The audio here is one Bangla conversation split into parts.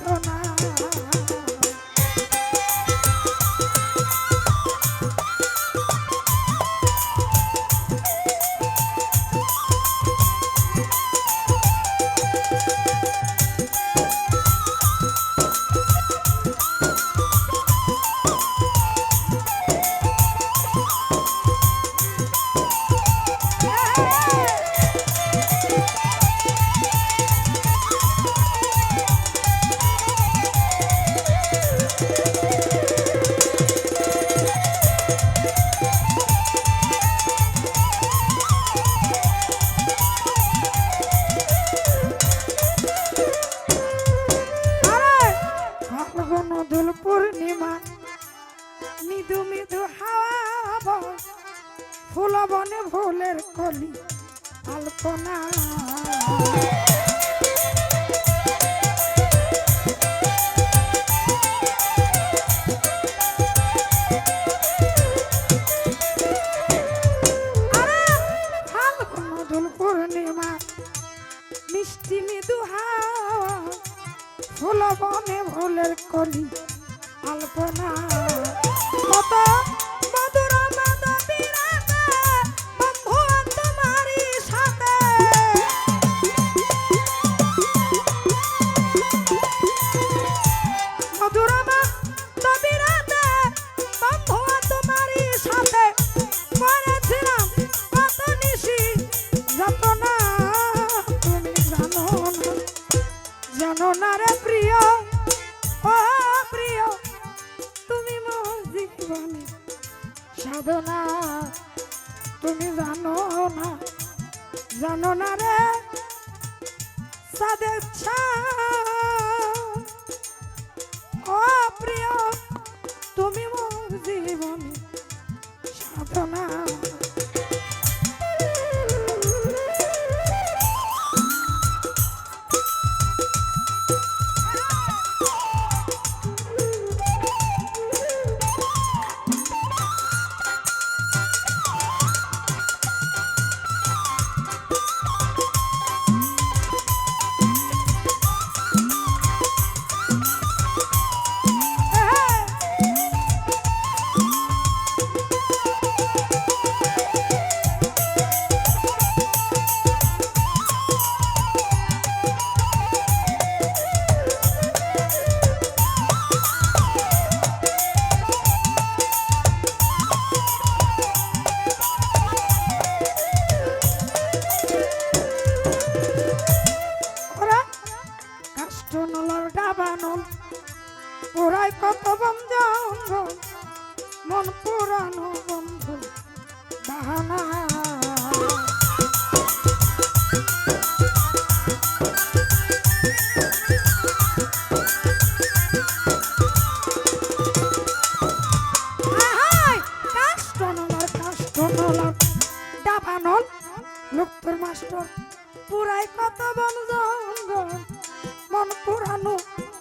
সাধনা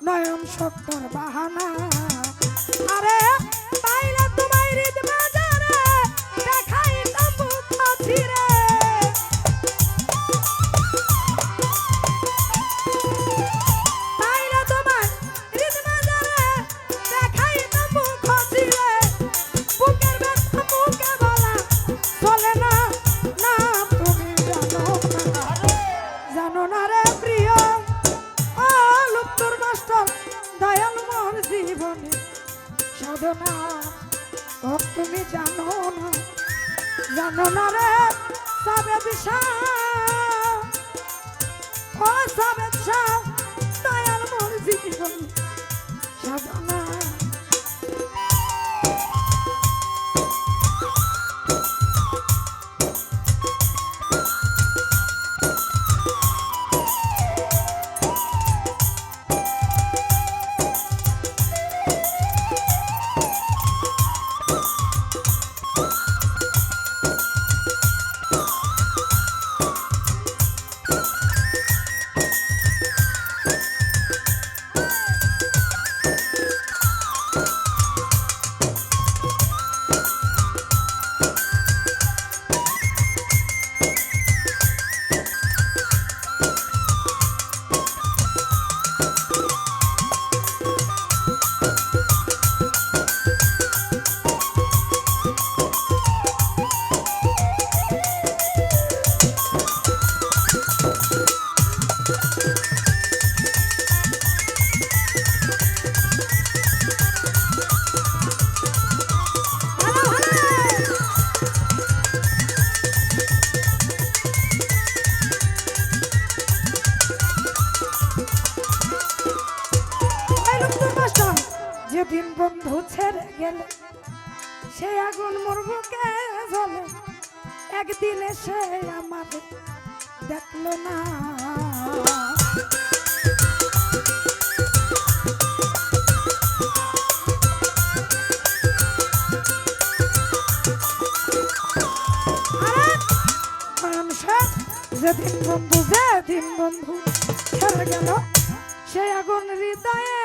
নয়ন শক্তর বাহানা। আরে গেলে, সে আগুন মোর বুকে জ্বলে। একদিন এসে আমার দেখল না। যেদিন বন্ধু যেদিন বন্ধু ছেড়ে গেল, সে আগুন হৃদয়ে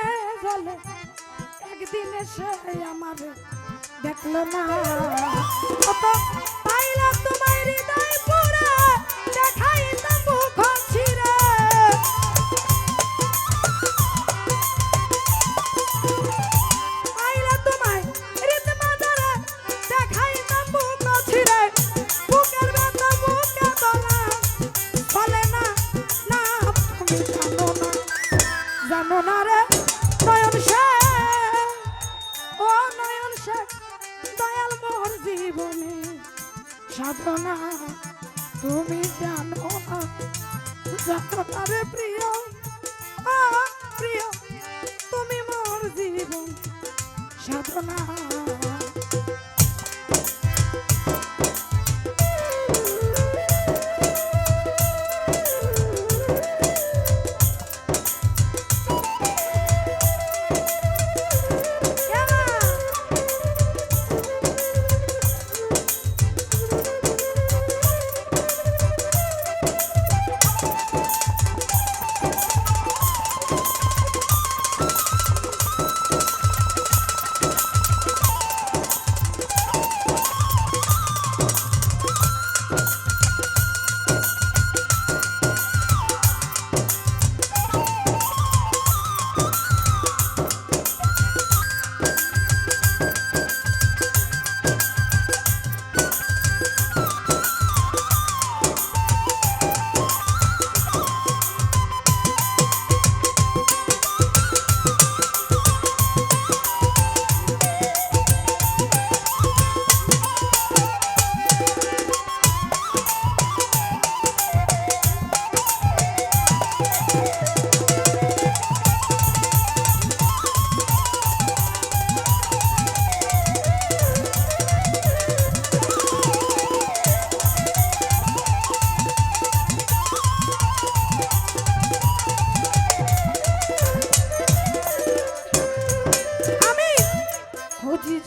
একদিন এসে আমার দেখল না। তোমার হৃদয় সাধনা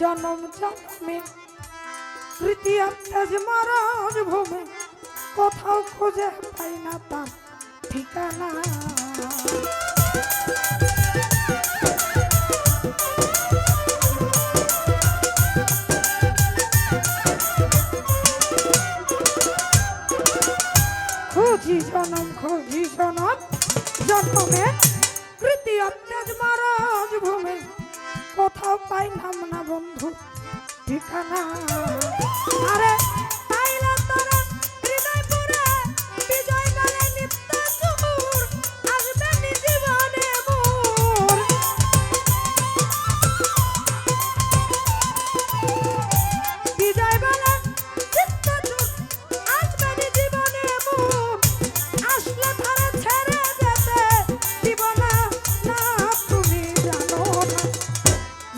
জনম জন্মে তৃতীয় মরজ ভূমে, কোথাও খুঁজে পাই না তার ঠিকানা। খুঁজি জনম খুঁজি জনম জন্মে তৃতীয় তেজ মরজ ভূমে। কোথাও পাইলাম না বন্ধু ঠিকানা। আরে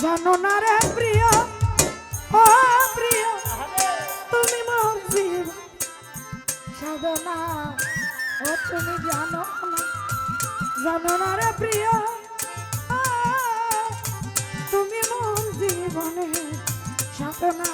জানো না রে প্রিয়? ও প্রিয়, তুমি মোর জীবন সাধনা ও তুমি জানো না জানো না রে প্রিয়? তুমি মোর জীবনে সাধনা।